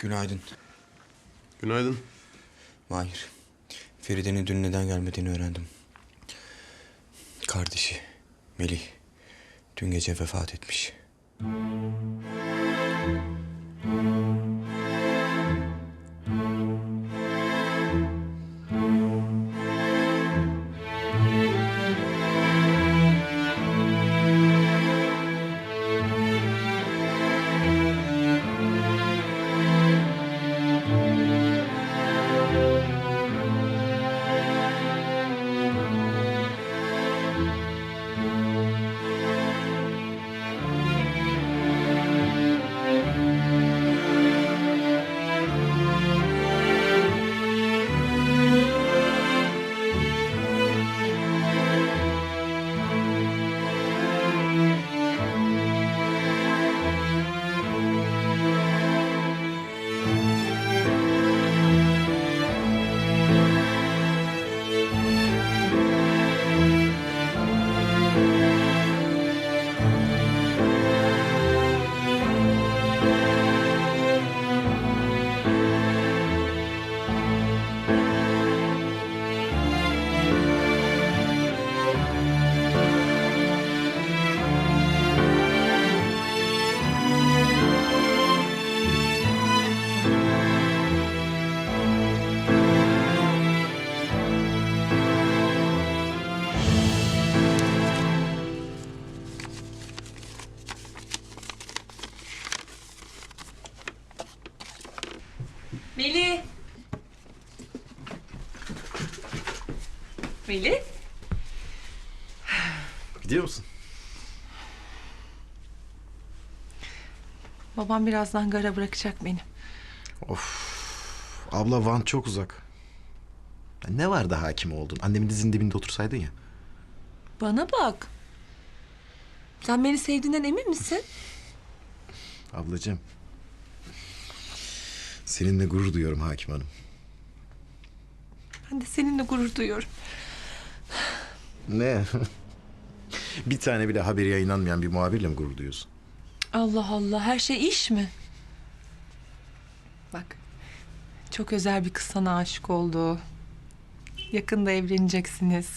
Günaydın. Günaydın. Mahir. Feride'nin dün neden gelmediğini öğrendim. Kardeşi Melih dün gece vefat etmiş. Melih. Gidiyor musun? Babam birazdan gara bırakacak beni. Abla Van çok uzak. Ya ne var da hakim oldun? Annemin dizinin dibinde otursaydın ya. Bana bak. Sen beni sevdiğinden emin misin? Ablacığım. Seninle gurur duyuyorum hakim hanım. Ben de seninle gurur duyuyorum. Ne? bir tane bile haberi yayınlanmayan bir muhabirle mi gurur duyuyorsun? Allah Allah her şey iş mi? Bak. Çok özel bir kız sana aşık oldu. Yakında evleneceksiniz.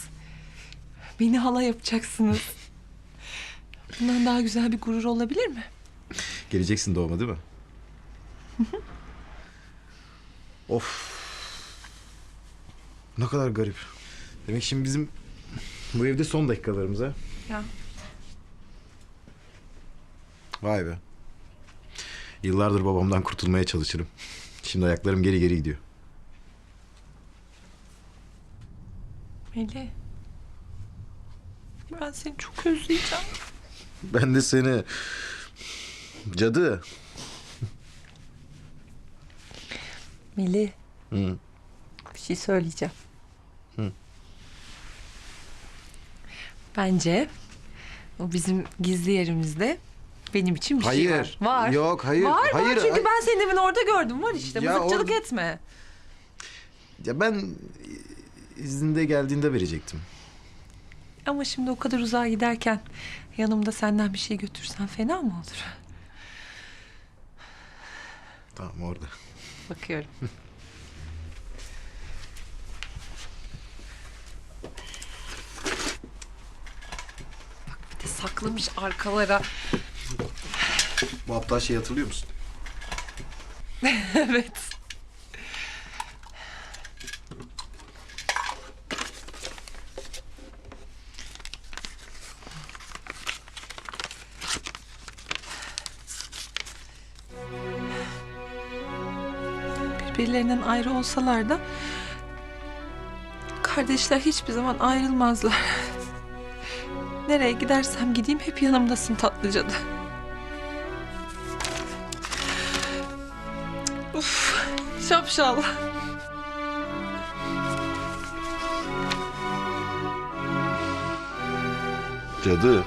Beni hala yapacaksınız. Bundan daha güzel bir gurur olabilir mi? Geleceksin doğuma değil mi? of. Ne kadar garip. Demek şimdi bizim bu evde son dakikalarımız ha? Ya. Vay be. Yıllardır babamdan kurtulmaya çalışırım. Şimdi ayaklarım geri geri gidiyor. Melih. Ben seni çok özleyeceğim. Ben de seni... Cadı. Melih. Hı. Bir şey söyleyeceğim. Hı. Bence o bizim gizli yerimizde benim için bir şey Hayır. var. Var. Yok, hayır. Var Hayır, var çünkü hayır. ben senin evini orada gördüm. Var işte. Ya Mızıkçılık orada- etme. Ya ben izninde geldiğinde verecektim. Ama şimdi o kadar uzağa giderken yanımda senden bir şey götürsen fena mı olur? Tamam orada. Bakıyorum. Bak bir de saklamış arkalara. Bu aptal şeyi hatırlıyor musun? evet. Birbirlerinden ayrı olsalar da kardeşler hiçbir zaman ayrılmazlar. Nereye gidersem gideyim hep yanımdasın tatlıcadı. Uf, şapşal. Cadı.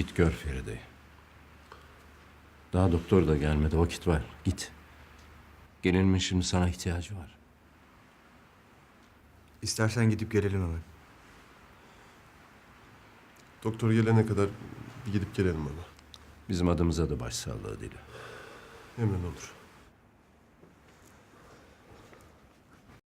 Git gör Feride'yi. Daha doktor da gelmedi. Vakit var. Git. Gelinimin şimdi sana ihtiyacı var. İstersen gidip gelelim hemen. Doktor gelene kadar bir gidip gelelim ama. Bizim adımıza da başsağlığı dile. Hemen olur.